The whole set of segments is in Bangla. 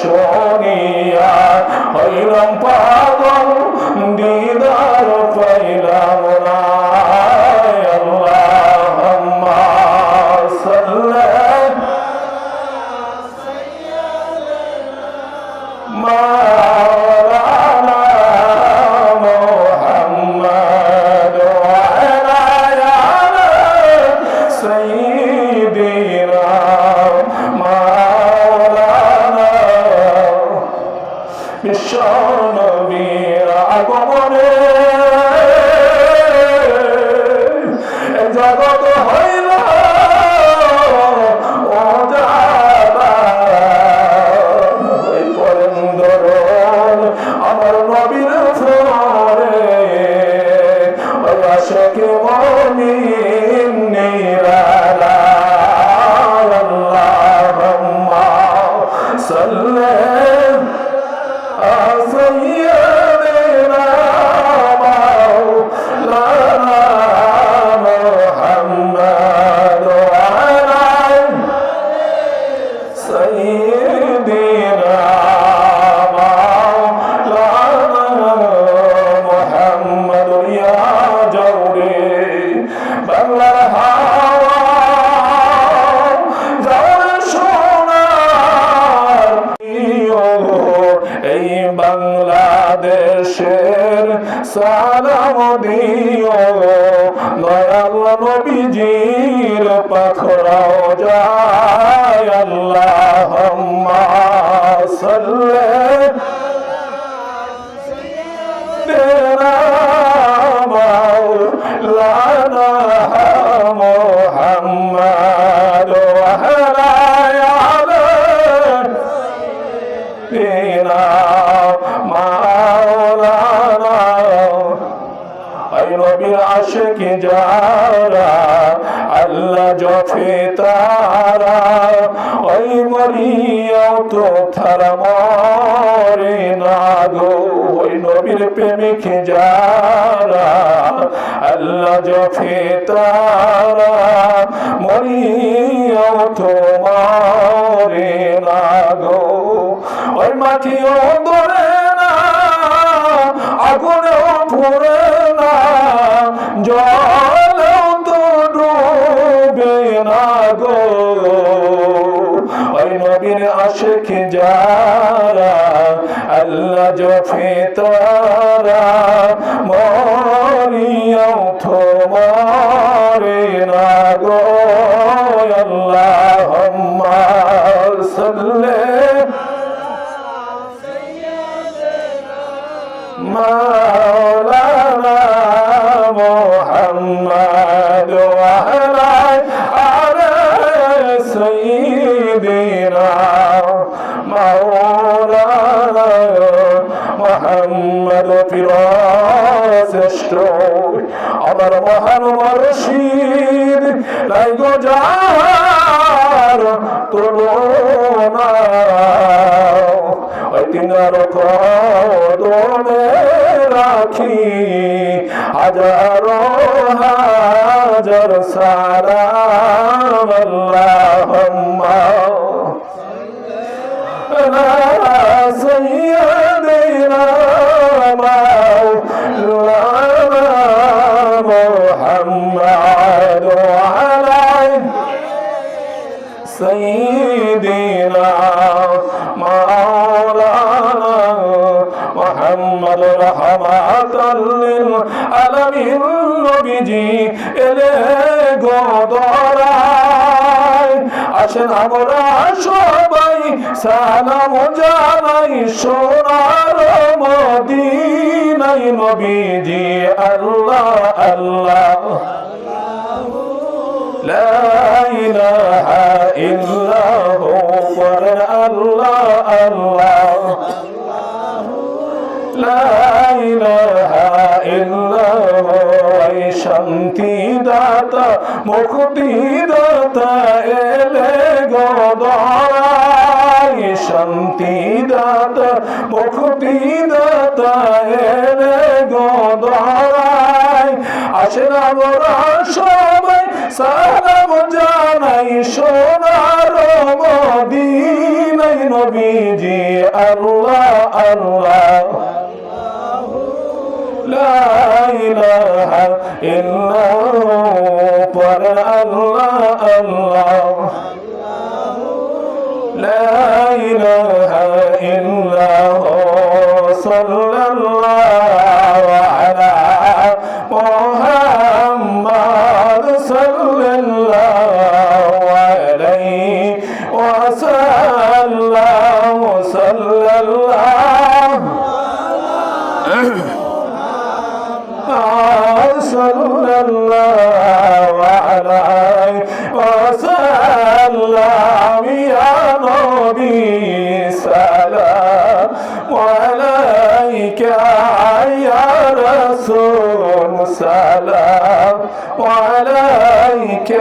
শুনিয়া হইলাম পাগল জগৎ দয়াল নবীজির পাথরাও যায়। আশেকে যারা, আল্লাহ জফে তারা, ওই মরিয়াও তো তারা মরে না গো ওই নবীর প্রেমিক যারা, আল্লাহ জফে তারা মরিয়াও তো মরে না গো ওই মাটিও ধরে না আগুনেও পুরে জলেও তো ডুবে না গো ওই নবীর আশেখ যারা আল্লাহ জফে তারা মরিয়াও তো মরে না গো আল্লাহুম্মা মোহাম্মদ শ্রেষ্ঠ আমার মহান মর্শিদ নাই গো যার তুলনা রাখি হাজার হাজার সারা বল্লা سيدنا مولانا محمد رحمة للعالمين নবীজি এলে গদরায় আসেন আমরা সবাই সালাম জানাই সোনার মদিনাই নবীজি আল্লাহ আল্লাহ لا إله إلا هو الله الله لا إله إلا هو এই শান্তি দাতা মুক্তি দাতা এলে গদাই শান্তি দাতা মুক্তি দাতা রে গদাই আসেন আমরা সবাই, সালাম জানাই সোনার মদিনাই নবীজি, আল্লাহ আল্লাহ। লা ইলাহা ইল্লাল্লাহ, পর আল্লাহ আল্লাহ। لا إله عليك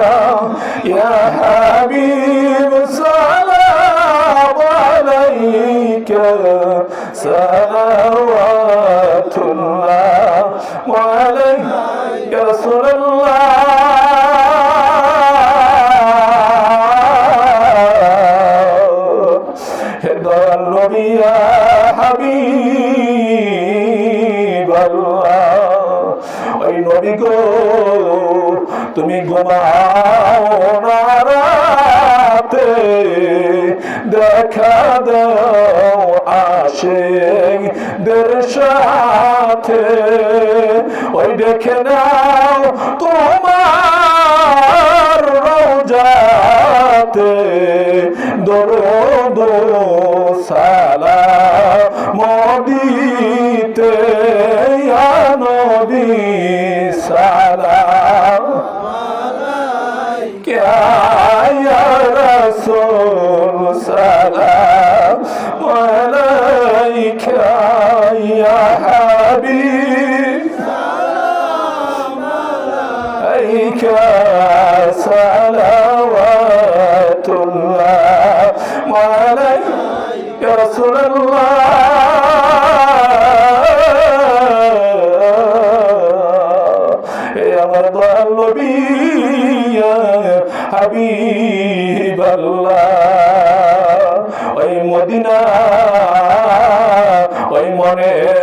يا حبيب سلام عليك. صلوات الله وعليك يا رسول الله. هدى তুমি ঘুমাও না দেখা দাও আসে দের ওই দেখে নাও عليك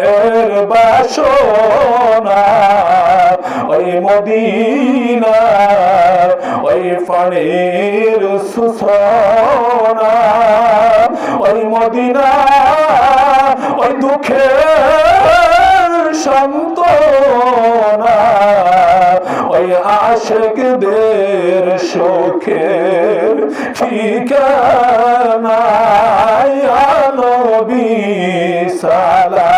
মনের বাসনা, ওই মদিনা, ওই পানির সুসনা, ওই মদিনা, ওই দুঃখের সন্তনা ওই আশেকদের শোকের ঠিকানা নবী সালাম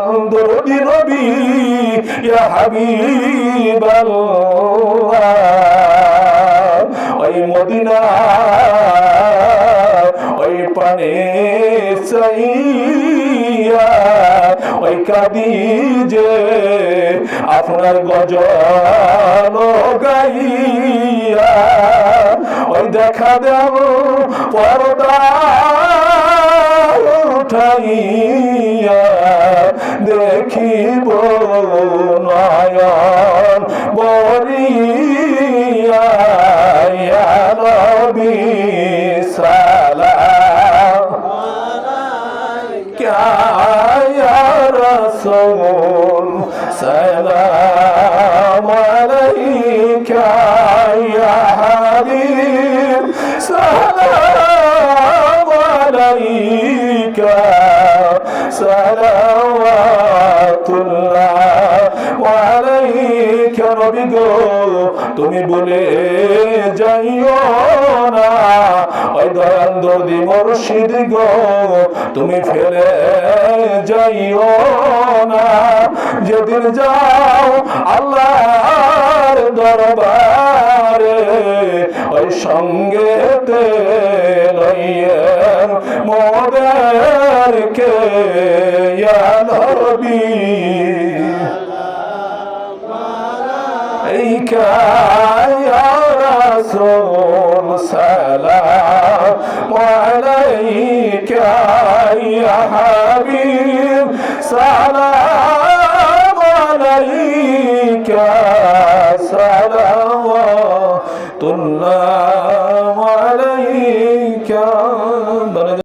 দয়াল দরদি নবী ইয়া হাবিব ওই মদিনা, ওই পানে চাইয়া ওই কাদি যে আপনার গজল গাইয়া, ওই দেখা দেব পরদা উঠাইয়া। দেখিব নয়ন বরিয়া রবি সালা রসুল সালাম আলাইকা ইয়া হাবিব সালাম আলাইকা সালাম নবী গো তুমি বলে যাইও না। ওই দয়াল দর্দি মুর্শিদ গো, তুমি ফেলে যাইও না। যেদিন যাও আল্লাহ দরবারে, ওই সঙ্গে লইয়ে মোদেরকে নবী ইয়া রাসূল।